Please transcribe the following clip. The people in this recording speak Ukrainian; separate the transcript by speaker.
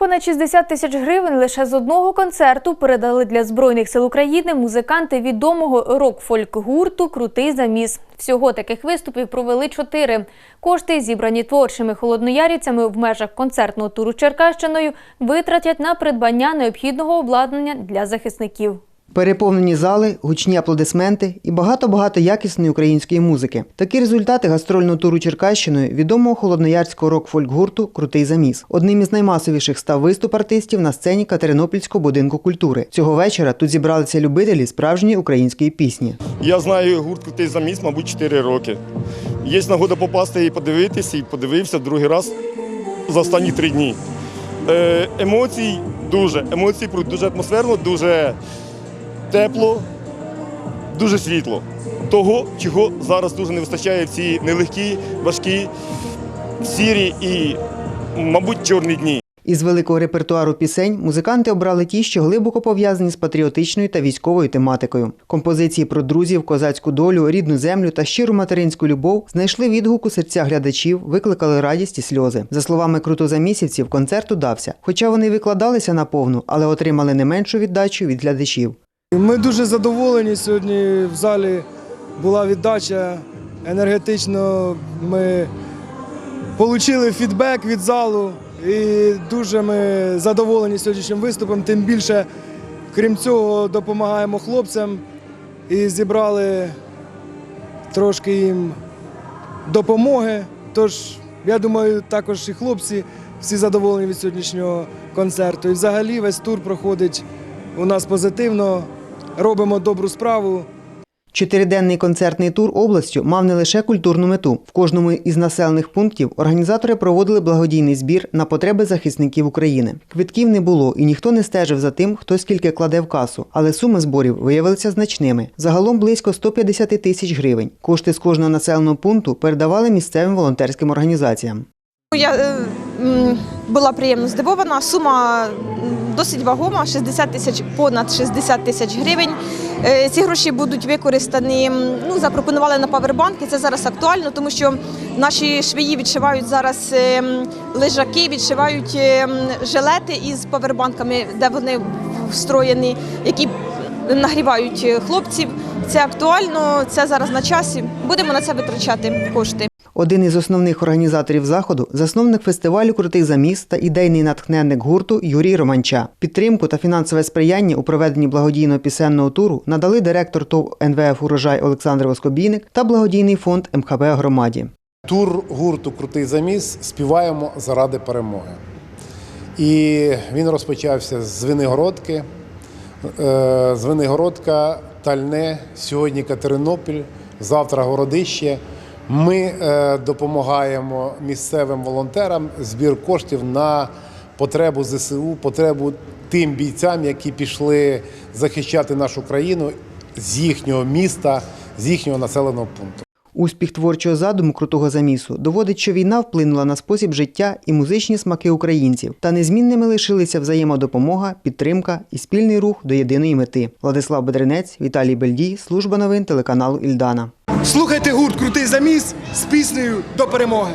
Speaker 1: Понад 60 тисяч гривень лише з одного концерту передали для Збройних сил України музиканти відомого рок-фольк-гурту Крутий заміс. Всього таких виступів провели чотири. Кошти, зібрані творчими холодноярівцями в межах концертного туру Черкащиною, витратять на придбання необхідного обладнання для захисників.
Speaker 2: Переповнені зали, гучні аплодисменти і багато-багато якісної української музики. Такі результати гастрольного туру Черкащиною відомого холодноярського рок-фольк-гурту Крутий заміс. Одним із наймасовіших став виступ артистів на сцені Катеринопільського будинку культури. Цього вечора тут зібралися любителі справжньої української пісні.
Speaker 3: Я знаю гурт крутий заміс, мабуть, 4 роки. Є нагода попасти і подивитися, і подивився другий раз за останні три дні. Е, емоцій дуже, емоцій дуже атмосферно, дуже тепло, дуже світло. Того, чого зараз дуже не вистачає в ці нелегкі, важкі, сірі і, мабуть, чорні дні.
Speaker 2: Із великого репертуару пісень музиканти обрали ті, що глибоко пов'язані з патріотичною та військовою тематикою. Композиції про друзів, козацьку долю, рідну землю та щиру материнську любов знайшли відгук у серцях глядачів, викликали радість і сльози. За словами крутозамісівців, концерт удався. Хоча вони викладалися наповну, але отримали не меншу віддачу від глядачів.
Speaker 4: Ми дуже задоволені сьогодні. В залі була віддача енергетично. Ми отримали фідбек від залу і дуже ми задоволені сьогоднішнім виступом. Тим більше, крім цього, допомагаємо хлопцям і зібрали трошки їм допомоги. Тож, я думаю, також і хлопці всі задоволені від сьогоднішнього концерту. І взагалі весь тур проходить у нас позитивно. Робимо добру справу.
Speaker 2: Чотириденний концертний тур областю мав не лише культурну мету. В кожному із населених пунктів організатори проводили благодійний збір на потреби захисників України. Квитків не було і ніхто не стежив за тим, хто скільки кладе в касу, але суми зборів виявилися значними. Загалом близько 150 тисяч гривень. Кошти з кожного населеного пункту передавали місцевим волонтерським організаціям.
Speaker 5: Я е, була приємно здивована. Сума досить вагома 60 тисяч, понад 60 тисяч гривень. Е, Ці гроші будуть використані. Ну запропонували на павербанки. Це зараз актуально, тому що наші швеї відшивають зараз е, лежаки, відшивають е, жилети із павербанками, де вони встроєні, які нагрівають хлопців. Це актуально, це зараз на часі. Будемо на це витрачати кошти.
Speaker 2: Один із основних організаторів заходу засновник фестивалю Крутий заміс та ідейний натхненник гурту Юрій Романча. Підтримку та фінансове сприяння у проведенні благодійного пісенного туру надали директор ТОВ НВФ Урожай Олександр Воскобійник та благодійний фонд МХБ громаді.
Speaker 6: Тур гурту Крутий заміс співаємо заради перемоги. І він розпочався з Звенигородки, е, Звенигородка, Тальне, сьогодні Катеринопіль, завтра Городище. Ми е, допомагаємо місцевим волонтерам збір коштів на потребу ЗСУ, потребу тим бійцям, які пішли захищати нашу країну з їхнього міста, з їхнього населеного пункту.
Speaker 2: Успіх творчого задуму крутого замісу доводить, що війна вплинула на спосіб життя і музичні смаки українців, та незмінними лишилися взаємодопомога, підтримка і спільний рух до єдиної мети. Владислав Бедренець, Віталій Бельдій, служба новин телеканалу Ільдана.
Speaker 4: Слухайте гурт Крутий заміс з піснею до перемоги.